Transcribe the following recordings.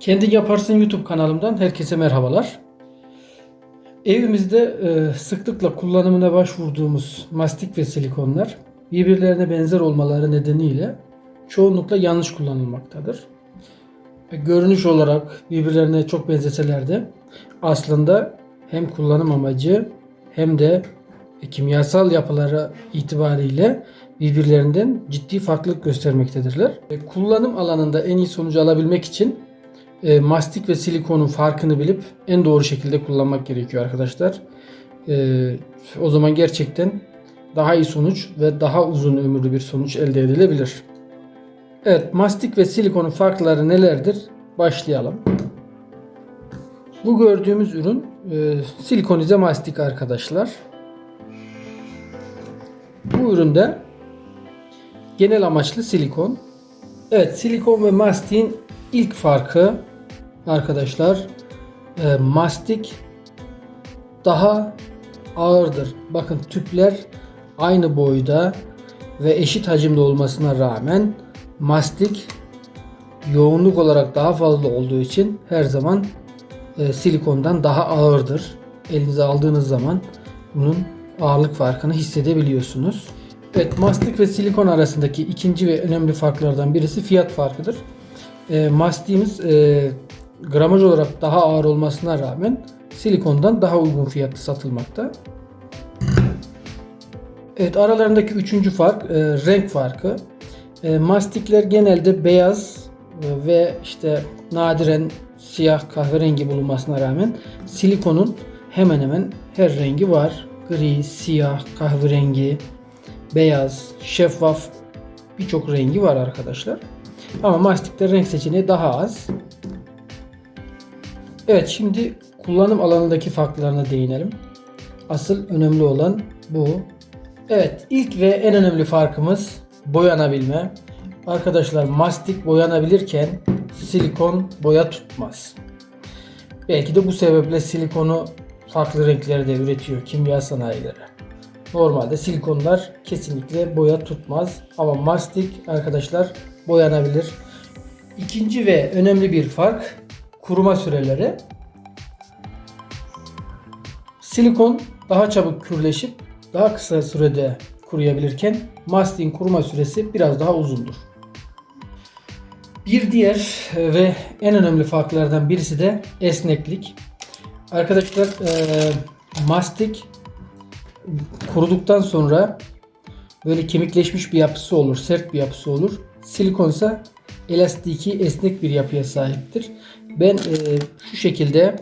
Kendin Yaparsın YouTube kanalımdan herkese merhabalar. Evimizde e, sıklıkla kullanımına başvurduğumuz mastik ve silikonlar birbirlerine benzer olmaları nedeniyle çoğunlukla yanlış kullanılmaktadır. E, Görünüş olarak birbirlerine çok benzeseler de aslında hem kullanım amacı hem de kimyasal yapıları itibariyle birbirlerinden ciddi farklılık göstermektedirler. E, Kullanım alanında en iyi sonucu alabilmek için e, mastik ve silikonun farkını bilip en doğru şekilde kullanmak gerekiyor arkadaşlar. E, o zaman gerçekten daha iyi sonuç ve daha uzun ömürlü bir sonuç elde edilebilir. Evet, mastik ve silikonun farkları nelerdir? Başlayalım. Bu gördüğümüz ürün e, silikonize mastik arkadaşlar. Bu üründe genel amaçlı silikon. Evet, silikon ve mastiğin ilk farkı arkadaşlar e, mastik daha ağırdır. Bakın tüpler aynı boyda ve eşit hacimde olmasına rağmen mastik yoğunluk olarak daha fazla olduğu için her zaman e, silikondan daha ağırdır. Elinize aldığınız zaman bunun ağırlık farkını hissedebiliyorsunuz. Evet, mastik ve silikon arasındaki ikinci ve önemli farklardan birisi fiyat farkıdır. E, mastiğimiz e, gramaj olarak daha ağır olmasına rağmen silikondan daha uygun fiyatlı satılmakta. Evet aralarındaki üçüncü fark e, renk farkı. E, mastikler genelde beyaz e, ve işte nadiren siyah kahverengi bulunmasına rağmen silikonun hemen hemen her rengi var. Gri, siyah, kahverengi, beyaz, şeffaf birçok rengi var arkadaşlar. Ama mastikte renk seçeneği daha az. Evet şimdi kullanım alanındaki farklarına değinelim. Asıl önemli olan bu. Evet ilk ve en önemli farkımız boyanabilme. Arkadaşlar mastik boyanabilirken silikon boya tutmaz. Belki de bu sebeple silikonu farklı renklerde üretiyor kimya sanayileri. Normalde silikonlar kesinlikle boya tutmaz ama mastik arkadaşlar boyanabilir. İkinci ve önemli bir fark kuruma süreleri. Silikon daha çabuk kürleşip daha kısa sürede kuruyabilirken mastiğin kuruma süresi biraz daha uzundur. Bir diğer ve en önemli farklardan birisi de esneklik. Arkadaşlar e, mastik kuruduktan sonra böyle kemikleşmiş bir yapısı olur, sert bir yapısı olur. Silikon ise elastiki, esnek bir yapıya sahiptir. Ben e, şu şekilde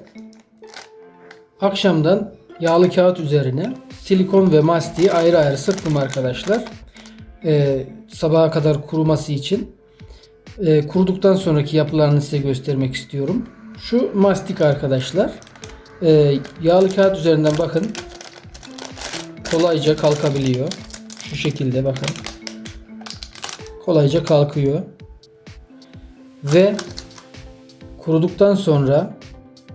akşamdan yağlı kağıt üzerine silikon ve mastiği ayrı ayrı sıktım arkadaşlar. E, sabaha kadar kuruması için. E, kuruduktan sonraki yapılarını size göstermek istiyorum. Şu mastik arkadaşlar. E, yağlı kağıt üzerinden bakın. Kolayca kalkabiliyor. Şu şekilde bakın. Kolayca kalkıyor. Ve kuruduktan sonra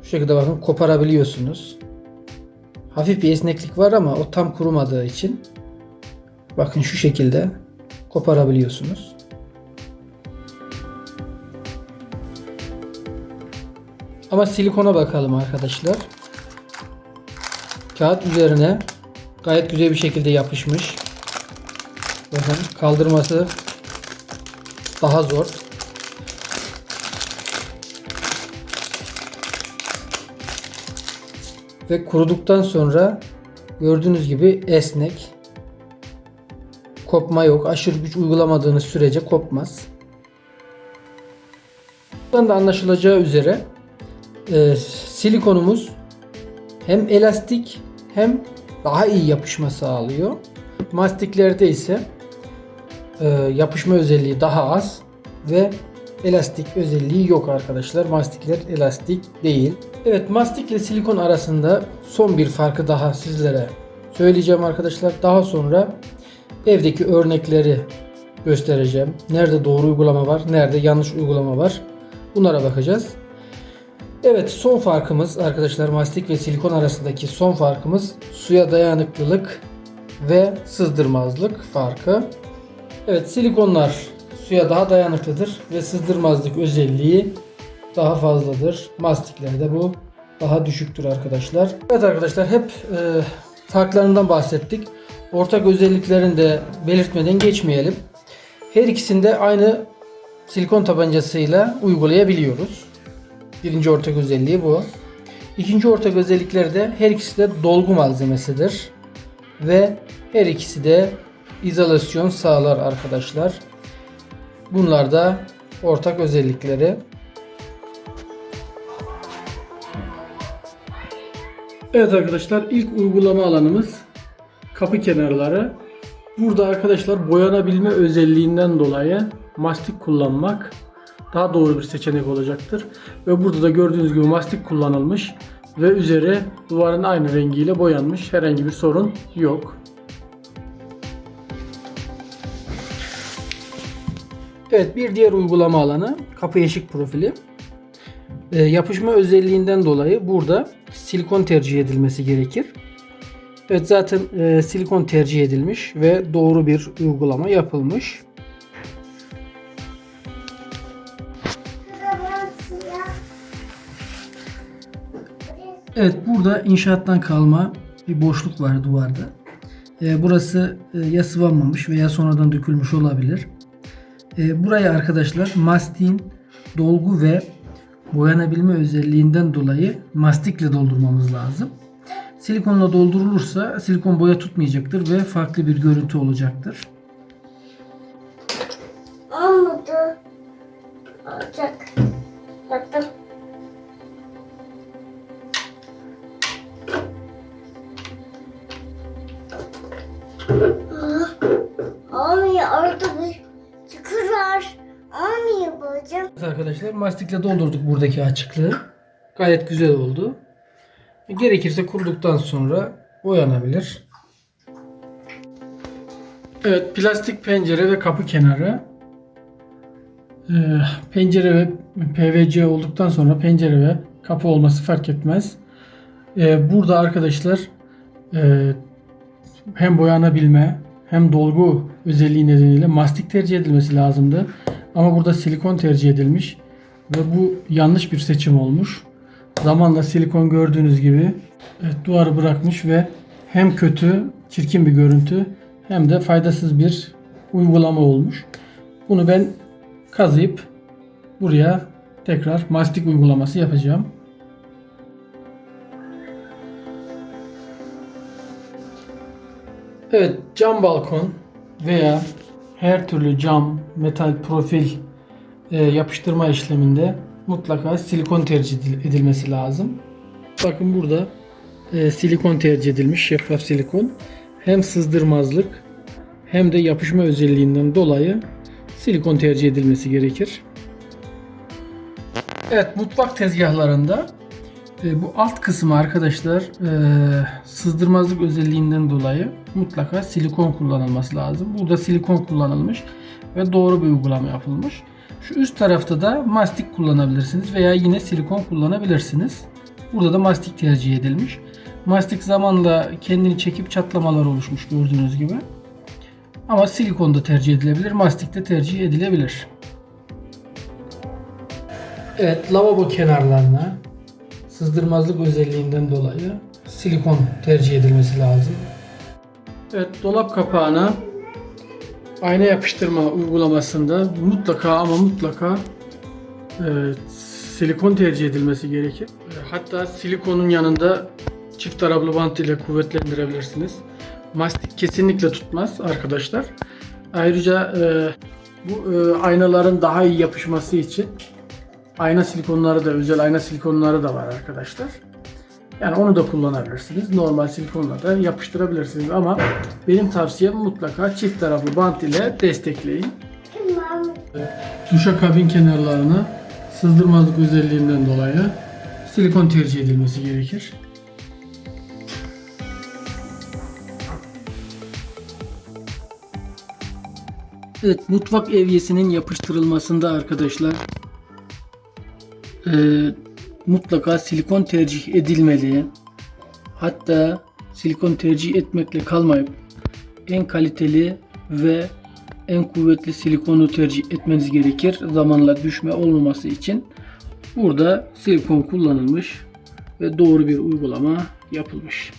şu şekilde bakın koparabiliyorsunuz. Hafif bir esneklik var ama o tam kurumadığı için bakın şu şekilde koparabiliyorsunuz. Ama silikona bakalım arkadaşlar. Kağıt üzerine gayet güzel bir şekilde yapışmış. Bakın kaldırması daha zor. Ve kuruduktan sonra gördüğünüz gibi esnek. Kopma yok. Aşırı güç uygulamadığınız sürece kopmaz. Buradan da anlaşılacağı üzere e, silikonumuz hem elastik hem daha iyi yapışma sağlıyor. Mastiklerde ise e, yapışma özelliği daha az ve elastik özelliği yok arkadaşlar. Mastikler elastik değil. Evet mastik ile silikon arasında son bir farkı daha sizlere söyleyeceğim arkadaşlar. Daha sonra evdeki örnekleri göstereceğim. Nerede doğru uygulama var, nerede yanlış uygulama var. Bunlara bakacağız. Evet son farkımız arkadaşlar mastik ve silikon arasındaki son farkımız suya dayanıklılık ve sızdırmazlık farkı. Evet silikonlar suya daha dayanıklıdır ve sızdırmazlık özelliği daha fazladır. Mastiklerde bu daha düşüktür arkadaşlar. Evet arkadaşlar hep e, farklarından bahsettik. Ortak özelliklerini de belirtmeden geçmeyelim. Her ikisini de aynı silikon tabancasıyla uygulayabiliyoruz. Birinci ortak özelliği bu. İkinci ortak özellikleri de her ikisi de dolgu malzemesidir. Ve her ikisi de izolasyon sağlar arkadaşlar. Bunlar da ortak özellikleri. Evet arkadaşlar ilk uygulama alanımız kapı kenarları. Burada arkadaşlar boyanabilme özelliğinden dolayı mastik kullanmak daha doğru bir seçenek olacaktır. Ve burada da gördüğünüz gibi mastik kullanılmış ve üzeri duvarın aynı rengiyle boyanmış. Herhangi bir sorun yok. Evet bir diğer uygulama alanı kapı eşik profili. Ee, yapışma özelliğinden dolayı burada silikon tercih edilmesi gerekir. Evet zaten e, silikon tercih edilmiş ve doğru bir uygulama yapılmış. Evet burada inşaattan kalma bir boşluk var duvarda. E, burası e, ya sıvanmamış veya sonradan dökülmüş olabilir. E, buraya arkadaşlar mastiğin dolgu ve boyanabilme özelliğinden dolayı mastikle doldurmamız lazım. Silikonla doldurulursa silikon boya tutmayacaktır ve farklı bir görüntü olacaktır. Babacığım. Evet arkadaşlar mastikle doldurduk buradaki açıklığı. Gayet güzel oldu. Gerekirse kuruduktan sonra boyanabilir. Evet plastik pencere ve kapı kenarı. Ee, pencere ve PVC olduktan sonra pencere ve kapı olması fark etmez. Ee, burada arkadaşlar e, hem boyanabilme hem dolgu özelliği nedeniyle mastik tercih edilmesi lazımdı. Ama burada silikon tercih edilmiş ve bu yanlış bir seçim olmuş. Zamanla silikon gördüğünüz gibi evet, duvarı bırakmış ve hem kötü, çirkin bir görüntü hem de faydasız bir uygulama olmuş. Bunu ben kazıyıp buraya tekrar mastik uygulaması yapacağım. Evet, cam balkon veya her türlü cam, metal profil e, yapıştırma işleminde mutlaka silikon tercih edil- edilmesi lazım. Bakın burada e, silikon tercih edilmiş, şeffaf silikon. Hem sızdırmazlık hem de yapışma özelliğinden dolayı silikon tercih edilmesi gerekir. Evet, mutfak tezgahlarında e, bu alt kısmı arkadaşlar e, sızdırmazlık özelliğinden dolayı mutlaka silikon kullanılması lazım. Burada silikon kullanılmış ve doğru bir uygulama yapılmış. Şu üst tarafta da mastik kullanabilirsiniz veya yine silikon kullanabilirsiniz. Burada da mastik tercih edilmiş. Mastik zamanla kendini çekip çatlamalar oluşmuş gördüğünüz gibi. Ama silikon da tercih edilebilir, mastik de tercih edilebilir. Evet, lavabo kenarlarına sızdırmazlık özelliğinden dolayı silikon tercih edilmesi lazım. Evet, dolap kapağına ayna yapıştırma uygulamasında mutlaka ama mutlaka e, silikon tercih edilmesi gerekir. Hatta silikonun yanında çift taraflı bant ile kuvvetlendirebilirsiniz. Mastik kesinlikle tutmaz arkadaşlar. Ayrıca e, bu e, aynaların daha iyi yapışması için ayna silikonları da özel ayna silikonları da var arkadaşlar. Yani onu da kullanabilirsiniz. Normal silikonla da yapıştırabilirsiniz ama benim tavsiyem mutlaka çift taraflı bant ile destekleyin. Tamam. Duşakabin kenarlarına sızdırmazlık özelliğinden dolayı silikon tercih edilmesi gerekir. Evet, mutfak evyesinin yapıştırılmasında arkadaşlar eee, mutlaka silikon tercih edilmeli. Hatta silikon tercih etmekle kalmayıp en kaliteli ve en kuvvetli silikonu tercih etmeniz gerekir. Zamanla düşme olmaması için. Burada silikon kullanılmış ve doğru bir uygulama yapılmış.